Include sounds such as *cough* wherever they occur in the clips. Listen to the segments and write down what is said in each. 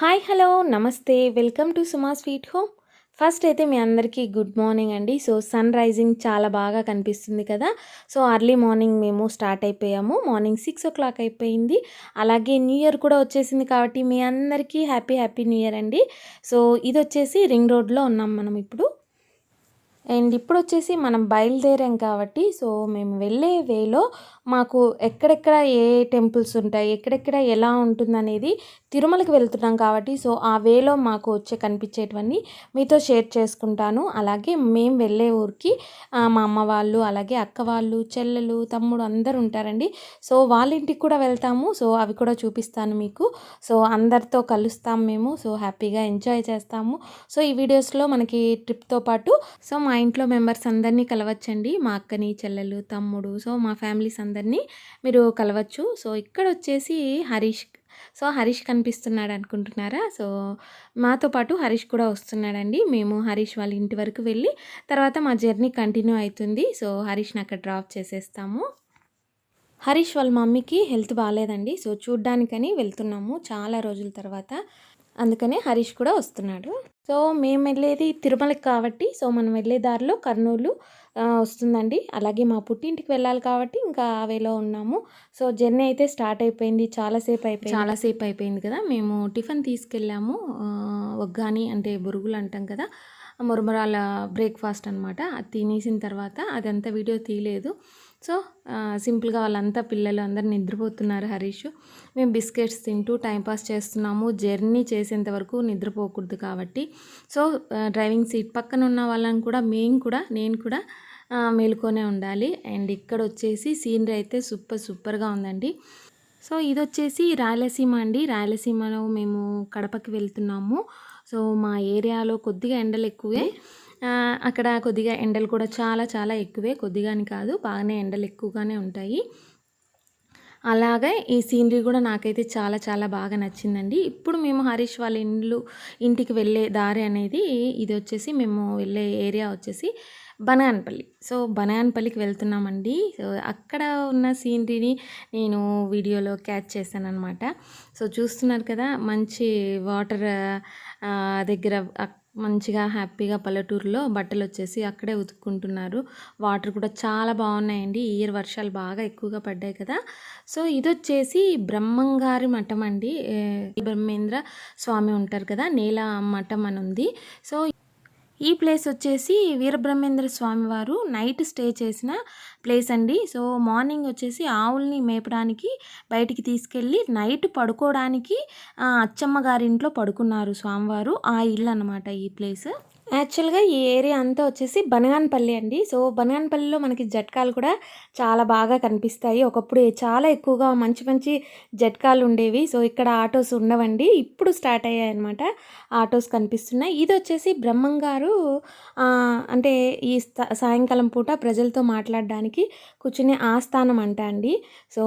Hi hello నమస్తే. Welcome to Suma sweet home. First అయితే మీ అందరికీ గుడ్ మార్నింగ్ అండి. సో సన్ రైజింగ్ చాలా బాగా కనిపిస్తుంది కదా. సో అర్లీ మార్నింగ్ మేము స్టార్ట్ అయిపోయాము. మార్నింగ్ సిక్స్ ఓ క్లాక్ అయిపోయింది. అలాగే న్యూ ఇయర్ కూడా వచ్చేసింది కాబట్టి మీ అందరికీ హ్యాపీ హ్యాపీ న్యూ ఇయర్ అండి. సో ఇది వచ్చేసి రింగ్ రోడ్లో ఉన్నాం మనం ఇప్పుడు. అండ్ ఇప్పుడు వచ్చేసి మనం బయలుదేరాం కాబట్టి సో మేము వెళ్ళే వేలో మాకు ఎక్కడెక్కడ ఏ టెంపుల్స్ ఉంటాయి ఎక్కడెక్కడ ఎలా ఉంటుందనేది తిరుమలకి వెళ్తున్నాం కాబట్టి సో ఆ వేలో మాకు వచ్చే కనిపించేటివన్నీ మీతో షేర్ చేసుకుంటాను. అలాగే మేము వెళ్ళే ఊరికి మా అమ్మ వాళ్ళు అలాగే అక్క వాళ్ళు చెల్లెలు తమ్ముడు అందరు ఉంటారండి. సో వాళ్ళ ఇంటికి కూడా వెళ్తాము. సో అవి కూడా చూపిస్తాను మీకు. సో అందరితో కలుస్తాం మేము. సో హ్యాపీగా ఎంజాయ్ చేస్తాము. సో ఈ వీడియోస్లో మనకి ట్రిప్తో పాటు సో మా ఇంట్లో మెంబర్స్ అందరినీ కలవచ్చండి. మా అక్కని చెల్లెలు తమ్ముడు సో మా ఫ్యామిలీస్ అందరినీ మీరు కలవచ్చు. సో ఇక్కడ వచ్చేసి హరీష్ సో హరీష్ కనిపిస్తున్నాడు అనుకుంటున్నారా? సో మాతో పాటు హరీష్ కూడా వస్తున్నాడండి. మేము హరీష్ వాళ్ళ ఇంటి వరకు వెళ్ళి తర్వాత మా జర్నీ కంటిన్యూ అవుతుంది. సో హరీష్ని అక్కడ డ్రాప్ చేసేస్తాము. హరీష్ వాళ్ళ మమ్మీకి హెల్త్ బాగాలేదండి. సో చూడ్డానికని వెళ్తున్నాము చాలా రోజుల తర్వాత. అందుకనే హరీష్ కూడా వస్తున్నాడు. సో మేము వెళ్ళేది తిరుమలకి కాబట్టి సో మనం వెళ్ళే దారిలో కర్నూలు వస్తుందండి. అలాగే మా పుట్టింటికి వెళ్ళాలి కాబట్టి ఇంకా ఆ వేలో ఉన్నాము. సో జర్నీ అయితే స్టార్ట్ అయిపోయింది. చాలాసేపు అయిపోయింది. చాలాసేపు అయిపోయింది కదా. మేము టిఫిన్ తీసుకెళ్ళాము. ఒగ్గాని అంటే బురుగులు అంటాం కదా. మురమరాల బ్రేక్ఫాస్ట్ అనమాట అది తినేసిన తర్వాత అదంతా వీడియో తీయలేదు. సో సింపుల్గా వాళ్ళంతా పిల్లలు అందరు నిద్రపోతున్నారు హరీష్. మేము బిస్కెట్స్ తింటూ టైంపాస్ చేస్తున్నాము. జర్నీ చేసేంత వరకు నిద్రపోకూడదు కాబట్టి. సో డ్రైవింగ్ సీట్ పక్కన ఉన్న వాళ్ళని కూడా మేము కూడా నేను కూడా మేలుకొనే ఉండాలి. అండ్ ఇక్కడ వచ్చేసి సీనరీ అయితే సూపర్ సూపర్గా ఉందండి. సో ఇది వచ్చేసి రాయలసీమ అండి. రాయలసీమలో మేము కడపకి వెళ్తున్నాము. సో మా ఏరియాలో కొద్దిగా ఎండలు ఎక్కువే. అక్కడ కొద్దిగా ఎండలు కూడా చాలా చాలా ఎక్కువే. కొద్దిగా అని కాదు బాగానే ఎండలు ఎక్కువగానే ఉంటాయి. అలాగే ఈ సీనరీ కూడా నాకైతే చాలా చాలా బాగా నచ్చిందండి. ఇప్పుడు మేము హరీష్ వాళ్ళ ఇండ్లు ఇంటికి వెళ్ళే దారి అనేది ఇది వచ్చేసి మేము వెళ్ళే ఏరియా వచ్చేసి బనాన్పల్లి. సో బనాన్పల్లికి వెళ్తున్నామండి. సో అక్కడ ఉన్న సీనరీని నేను వీడియోలో క్యాచ్ చేశాను అనమాట సో చూస్తున్నారు కదా మంచి వాటర్ దగ్గర మంచిగా హ్యాపీగా పల్లెటూరులో బట్టలు వచ్చేసి అక్కడే ఉతుక్కుంటున్నారు. వాటర్ కూడా చాలా బాగున్నాయండి ఈ ఇయర్ వర్షాలు బాగా ఎక్కువగా పడ్డాయి కదా. సో ఇది వచ్చేసి బ్రహ్మంగారి మఠం అండి. బ్రహ్మేంద్ర స్వామి ఉంటారు కదా నేల మఠం అని ఉంది సో ఈ ప్లేస్ వచ్చేసి వీరబ్రహ్మేంద్ర స్వామి వారు నైట్ స్టే చేసిన ప్లేస్ అండి. సో మార్నింగ్ వచ్చేసి ఆవుల్ని మేపడానికి బయటికి తీసుకెళ్ళి నైట్ పడుకోవడానికి అచ్చమ్మ గారి ఇంట్లో పడుకున్నారు స్వామివారు. ఆ ఇల్లు అనమాట ఈ ప్లేస్. యాక్చువల్గా ఈ ఏరియా అంతా వచ్చేసి బనగానపల్లి అండి. సో బనగానపల్లిలో మనకి జట్కాలు కూడా చాలా బాగా కనిపిస్తాయి. ఒకప్పుడు చాలా ఎక్కువగా మంచి మంచి జట్కాలు ఉండేవి. సో ఇక్కడ ఆటోస్ ఉండవండి ఇప్పుడు స్టార్ట్ అయ్యాయి అనమాట ఆటోస్ కనిపిస్తున్నాయి. ఇది వచ్చేసి బ్రహ్మం గారు అంటే ఈ సాయంకాలం పూట ప్రజలతో మాట్లాడడానికి కూర్చునే ఆస్థానం అంట అండి. సో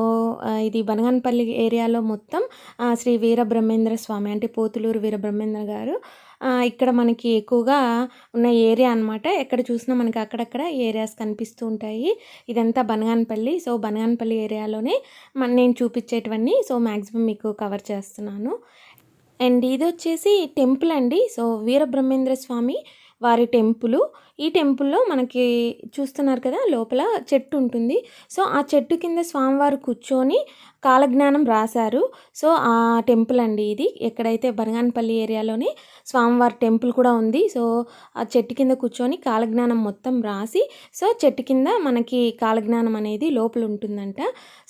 ఇది బనగానపల్లి ఏరియాలో మొత్తం శ్రీ శ్రీ వీరబ్రహ్మేంద్ర స్వామి అంటే పోతులూరు వీరబ్రహ్మేంద్ర గారు ఇక్కడ మనకి ఎక్కువగా ఉన్న ఏరియా అనమాట ఎక్కడ చూసినా మనకి అక్కడక్కడ ఏరియాస్ కనిపిస్తూ ఉంటాయి. ఇదంతా బనగానపల్లి. సో బనగానపల్లి ఏరియాలోనే మన నేను చూపించేటివన్నీ. సో మ్యాక్సిమం మీకు కవర్ చేస్తున్నాను. అండ్ ఇది వచ్చేసి టెంపుల్ అండి. సో వీరబ్రహ్మేంద్ర స్వామి వారి టెంపుల్. ఈ టెంపుల్లో మనకి చూస్తున్నారు కదా లోపల చెట్టు ఉంటుంది. సో ఆ చెట్టు కింద స్వామివారు కూర్చొని కాలజ్ఞానం రాశారు. సో ఆ టెంపుల్ అండి ఇది. ఎక్కడైతే బనగానపల్లి ఏరియాలోనే స్వామివారి టెంపుల్ కూడా ఉంది. సో ఆ చెట్టు కింద కూర్చొని కాలజ్ఞానం మొత్తం రాసి సో చెట్టు కింద మనకి కాలజ్ఞానం అనేది లోపల ఉంటుందంట.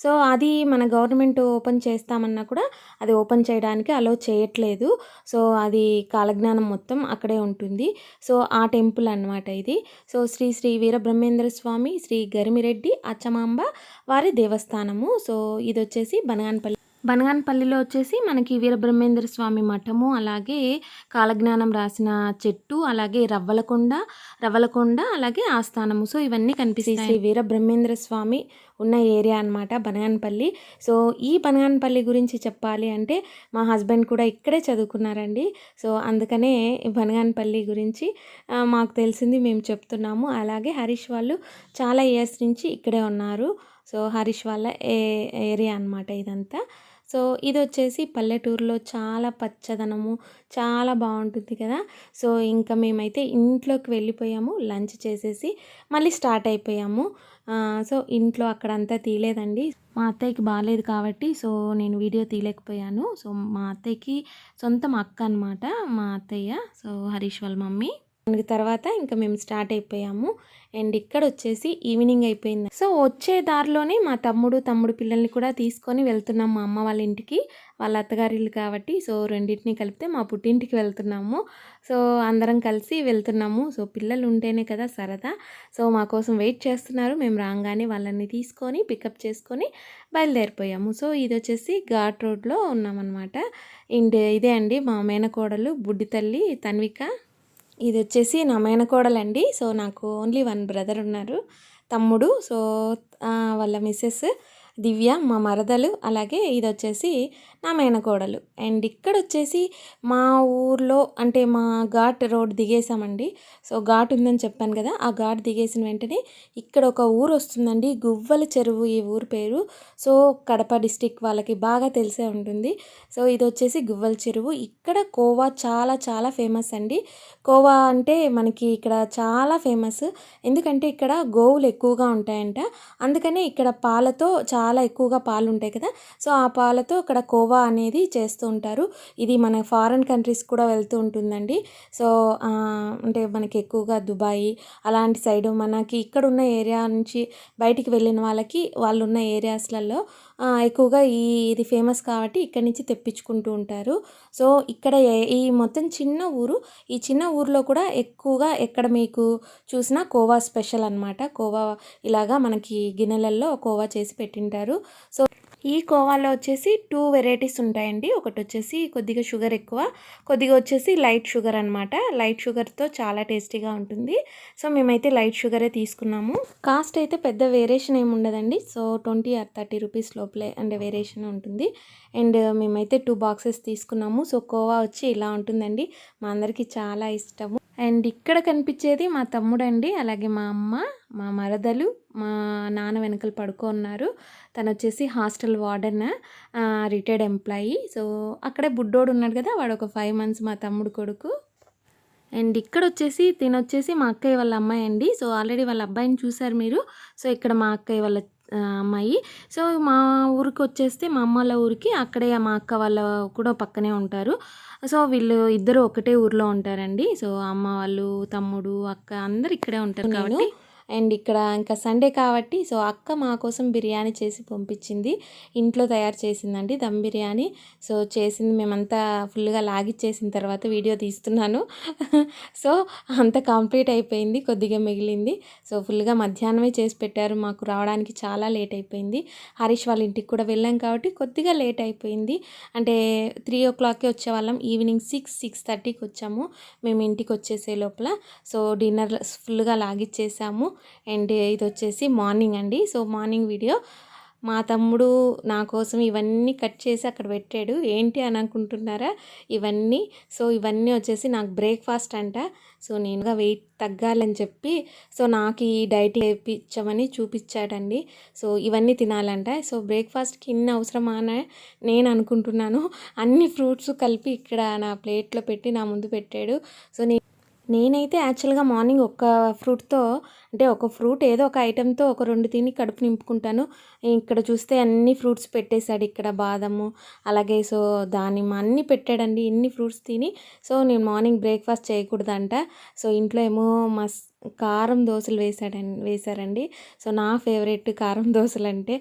సో అది మన గవర్నమెంట్ ఓపెన్ చేస్తామన్నా కూడా అది ఓపెన్ చేయడానికి అలో చేయట్లేదు. సో అది కాలజ్ఞానం మొత్తం అక్కడే ఉంటుంది. సో ఆ టెంపుల్ అన్నమాట ఇది. సో శ్రీ శ్రీ వీరబ్రహ్మేంద్ర స్వామి శ్రీ గరిమిరెడ్డి అచ్చమాంబ వారి దేవస్థానము. సో ఇది వచ్చేసి బనగానపల్లి బనగానపల్లిలో వచ్చేసి మనకి వీరబ్రహ్మేంద్ర స్వామి మఠము అలాగే కాలజ్ఞానం రాసిన చెట్టు అలాగే రవ్వలకొండ రవ్వలకొండ అలాగే ఆస్థానము. సో ఇవన్నీ కనిపిస్తాయి. శ్రీ వీరబ్రహ్మేంద్ర స్వామి ఉన్న ఏరియా అనమాట బనగానపల్లి. సో ఈ బనగానపల్లి గురించి చెప్పాలి అంటే మా హస్బెండ్ కూడా ఇక్కడే చదువుకున్నారండి. సో అందుకనే బనగానపల్లి గురించి మాకు తెలిసింది మేము చెప్తున్నాము. అలాగే హరీష్ వాళ్ళు చాలా ఇయర్స్ నుంచి ఇక్కడే ఉన్నారు. సో హరీష్ వాళ్ళ ఏ ఏరియా అనమాట ఇదంతా. సో ఇది వచ్చేసి పల్లెటూరులో చాలా పచ్చదనము చాలా బాగుంటుంది కదా. సో ఇంకా మేమైతే ఇంట్లోకి వెళ్ళిపోయాము లంచ్ చేసేసి మళ్ళీ స్టార్ట్ అయిపోయాము. సో ఇంట్లో అక్కడంతా తీయలేదండి. మా అత్తయ్యకి బాగాలేదు కాబట్టి సో నేను వీడియో తీయలేకపోయాను. సో మా అత్తయ్యకి సొంతం అక్క అనమాట మా అత్తయ్య సో హరీష్ వాళ్ళ మమ్మీ. దానికి తర్వాత ఇంకా మేము స్టార్ట్ అయిపోయాము. అండ్ ఇక్కడ వచ్చేసి ఈవినింగ్ అయిపోయింది. సో వచ్చే దారిలోనే మా తమ్ముడు తమ్ముడు పిల్లల్ని కూడా తీసుకొని వెళ్తున్నాం మా అమ్మ వాళ్ళ ఇంటికి. వాళ్ళ అత్తగారి కాబట్టి సో రెండింటిని కలిపితే మా పుట్టింటికి వెళ్తున్నాము. సో అందరం కలిసి వెళ్తున్నాము. సో పిల్లలు ఉంటేనే కదా సరదా. సో మా కోసం వెయిట్ చేస్తున్నారు. మేము రాగానే వాళ్ళని తీసుకొని పికప్ చేసుకొని బయలుదేరిపోయాము. సో ఇది వచ్చేసి ఘాట్ రోడ్లో ఉన్నామన్నమాట. అండ్ ఇదే అండి మా మేనకోడలు బుడ్డి తల్లి తన్విక. ఇది వచ్చేసి నా మేనకోడలండి సో నాకు ఓన్లీ వన్ బ్రదర్ ఉన్నారు. తమ్ముడు సో వాళ్ళ మిస్సెస్ దివ్య మా మరదలు అలాగే ఇది వచ్చేసి నా మేనకోడలు. అండ్ ఇక్కడ వచ్చేసి మా ఊర్లో అంటే మా ఘాట్ రోడ్ దిగేసామండి సో ఘాట్ ఉందని చెప్పాను కదా ఆ ఘాట్ దిగేసిన వెంటనే ఇక్కడ ఒక ఊరు వస్తుందండి. గువ్వల చెరువు ఈ ఊరు పేరు. సో కడప డిస్టిక్ వాళ్ళకి బాగా తెలిసే ఉంటుంది. సో ఇది వచ్చేసి గువ్వల చెరువు. ఇక్కడ కోవా చాలా చాలా ఫేమస్ అండి. కోవా అంటే మనకి ఇక్కడ చాలా ఫేమస్. ఎందుకంటే ఇక్కడ గోవులు ఎక్కువగా ఉంటాయంట. అందుకనే ఇక్కడ పాలతో చాలా ఎక్కువగా పాలు ఉంటాయి కదా. సో ఆ పాలతో ఇక్కడ కోవా అనేది చేస్తూ ఉంటారు. ఇది మన ఫారెన్ కంట్రీస్ కూడా వెళ్తూ ఉంటుందండి. సో అంటే మనకి ఎక్కువగా దుబాయ్ అలాంటి సైడు మనకి ఇక్కడ ఉన్న ఏరియా నుంచి బయటికి వెళ్ళిన వాళ్ళకి వాళ్ళు ఉన్న ఏరియాస్లలో ఎక్కువగా ఈ ఇది ఫేమస్ కాబట్టి ఇక్కడి నుంచి తెప్పించుకుంటూ ఉంటారు. సో ఇక్కడ ఏ- ఈ మొత్తం చిన్న ఊరు ఈ చిన్న ఊర్లో కూడా ఎక్కువగా ఎక్కడ మీకు చూసినా కోవా స్పెషల్ అనమాట కోవా ఇలాగా మనకి గిన్నెలలో కోవా చేసి పెట్టింటారు. సో ఈ కోవాలో వచ్చేసి టూ వెరైటీస్ ఉంటాయండి. ఒకటి వచ్చేసి కొద్దిగా షుగర్ ఎక్కువ కొద్దిగా వచ్చేసి లైట్ షుగర్ అనమాట లైట్ షుగర్తో చాలా టేస్టీగా ఉంటుంది. సో మేమైతే లైట్ షుగరే తీసుకున్నాము. కాస్ట్ అయితే పెద్ద వేరియేషన్ ఏమి ఉండదండి. So twenty or thirty rupees లోపలే అంటే వేరియేషన్ ఉంటుంది. అండ్ మేమైతే టూ బాక్సెస్ తీసుకున్నాము. సో కోవా వచ్చి ఇలా ఉంటుందండి. మా అందరికీ చాలా ఇష్టము. అండ్ ఇక్కడ కనిపించేది మా తమ్ముడు అండి అలాగే మా అమ్మ మా మరదలు మా నాన్న వెనకలు పడుకో ఉన్నారు. తను వచ్చేసి hostel warden retired employee. So అక్కడే బుడ్డోడు ఉన్నాడు కదా వాడు ఒక ఫైవ్ మంత్స్ మా తమ్ముడు కొడుకు. అండ్ ఇక్కడ వచ్చేసి తినొచ్చేసి మా అక్కయ్య వాళ్ళ అమ్మాయి అండి. సో ఆల్రెడీ వాళ్ళ అబ్బాయిని చూసారు మీరు. సో ఇక్కడ మా అక్కయ్య వాళ్ళ అమ్మాయి. సో మా ఊరికి వచ్చేస్తే మా అమ్మ వాళ్ళ ఊరికి అక్కడే మా అక్క వాళ్ళ కూడా పక్కనే ఉంటారు. సో వీళ్ళు ఇద్దరు ఒకటే ఊర్లో ఉంటారండి. సో అమ్మ వాళ్ళు తమ్ముడు అక్క అందరు ఇక్కడే ఉంటారు కాబట్టి అండ్ ఇక్కడ ఇంకా సండే కాబట్టి సో అక్క మా కోసం బిర్యానీ చేసి పంపించింది. ఇంట్లో తయారు చేసిందండి దమ్ బిర్యానీ. సో చేసింది మేమంతా ఫుల్గా లాగిచ్చేసిన తర్వాత వీడియో తీస్తున్నాను. *laughs* సో అంత కంప్లీట్ అయిపోయింది కొద్దిగా మిగిలింది. సో ఫుల్గా మధ్యాహ్నమే చేసి పెట్టారు మాకు రావడానికి చాలా లేట్ అయిపోయింది. హరీష్ వాళ్ళ ఇంటికి కూడా వెళ్ళాం కాబట్టి కొద్దిగా లేట్ అయిపోయింది. అంటే త్రీ ఓ క్లాక్కి వచ్చేవాళ్ళం ఈవినింగ్ సిక్స్ సిక్స్ థర్టీకి వచ్చాము. మేము ఇంటికి వచ్చేసే లోపల సో డిన్నర్ ఫుల్గా లాగిచ్చేసాము. అండ్ ఇది వచ్చేసి మార్నింగ్ అండి. So morning video. మా తమ్ముడు నా కోసం ఇవన్నీ కట్ చేసి అక్కడ పెట్టాడు. ఏంటి అని అనుకుంటున్నారా? ఇవన్నీ. సో ఇవన్నీ వచ్చేసి నాకు బ్రేక్ఫాస్ట్ అంట. సో నేనుగా వెయిట్ తగ్గాలని చెప్పి. సో నాకు ఈ డైట్ వేయించమని చూపించాడండి. సో ఇవన్నీ తినాలంట. సో బ్రేక్ఫాస్ట్కి ఇన్ని అవసరమా అని నేను అనుకుంటున్నాను. అన్ని ఫ్రూట్స్ కలిపి ఇక్కడ నా ప్లేట్లో పెట్టి నా ముందు పెట్టాడు. సో నేను నేనైతే యాక్చువల్గా మార్నింగ్ ఒక ఫ్రూట్తో అంటే ఒక ఫ్రూట్ ఏదో ఒక ఐటెంతో ఒక రెండు తిని కడుపు నింపుకుంటాను. ఇక్కడ చూస్తే అన్ని ఫ్రూట్స్ పెట్టేశాడు. ఇక్కడ బాదము అలాగే సో దానిమ్మ అన్నీ పెట్టాడండి. ఇన్ని ఫ్రూట్స్ తిని సో నేను మార్నింగ్ బ్రేక్ఫాస్ట్ చేయకూడదంట. సో ఇంట్లో ఏమో మస్ కారం దోశలు వేసాడండి వేశారండి. సో నా ఫేవరెట్ కారం దోశలు అంటే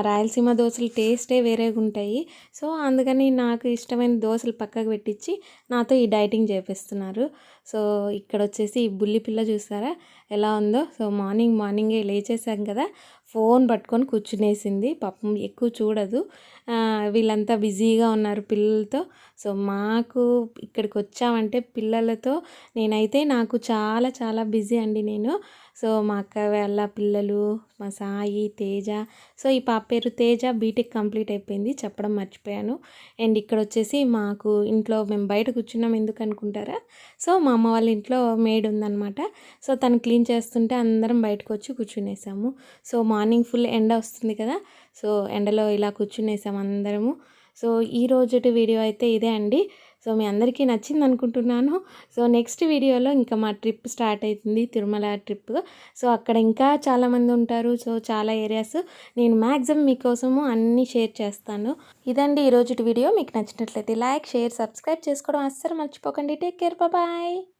రాయలసీమ దోశలు టేస్టే వేరేగా ఉంటాయి సో అందుకని నాకు ఇష్టమైన దోశలు పక్కకు పెట్టించి నాతో ఈ డైటింగ్ చేపిస్తున్నారు. సో ఇక్కడ వచ్చేసి ఈ బుల్లి పిల్ల చూసారా? ఎలా ఉందో? సో మార్నింగ్ మార్నింగే లేచేసాం కదా. ఫోన్ పట్టుకొని కూర్చునేసింది. పాపం ఎక్కువ చూడదు. వీళ్ళంతా బిజీగా ఉన్నారు పిల్లలతో. సో మాకు ఇక్కడికి వచ్చామంటే పిల్లలతో నేనైతే నాకు చాలా చాలా బిజీ అండి నేను. సో మా అక్క వాళ్ళ పిల్లలు మా సాయి తేజ. సో ఈ పాప పేరు తేజ బీటెక్ కంప్లీట్ అయిపోయింది. చెప్పడం మర్చిపోయాను. అండ్ ఇక్కడ వచ్చేసి మాకు ఇంట్లో మేము బయట కూర్చున్నాం ఎందుకు అనుకుంటారా? సో మా అమ్మ వాళ్ళ ఇంట్లో మేడ్ ఉందన్నమాట. సో తను క్లీన్ చేస్తుంటే అందరం బయటకు వచ్చి కూర్చునేసాము. సో మార్నింగ్ ఫుల్ ఎండ వస్తుంది కదా? సో ఎండలో ఇలా కూర్చునేసాము అందరము. సో ఈ రోజుటి వీడియో అయితే ఇదే అండి. సో మీ అందరికీ నచ్చింది అనుకుంటున్నాను సో నెక్స్ట్ వీడియోలో ఇంకా మా ట్రిప్ స్టార్ట్ అవుతుంది తిరుమల ట్రిప్. సో అక్కడ ఇంకా చాలామంది ఉంటారు. సో చాలా ఏరియాస్ నేను మ్యాక్సిమం మీకోసము అన్నీ షేర్ చేస్తాను. ఇదండి ఈరోజు వీడియో. మీకు నచ్చినట్లయితే లైక్ షేర్ సబ్స్క్రైబ్ చేసుకోవడం అస్సలు మర్చిపోకండి. Take care. బాయ్.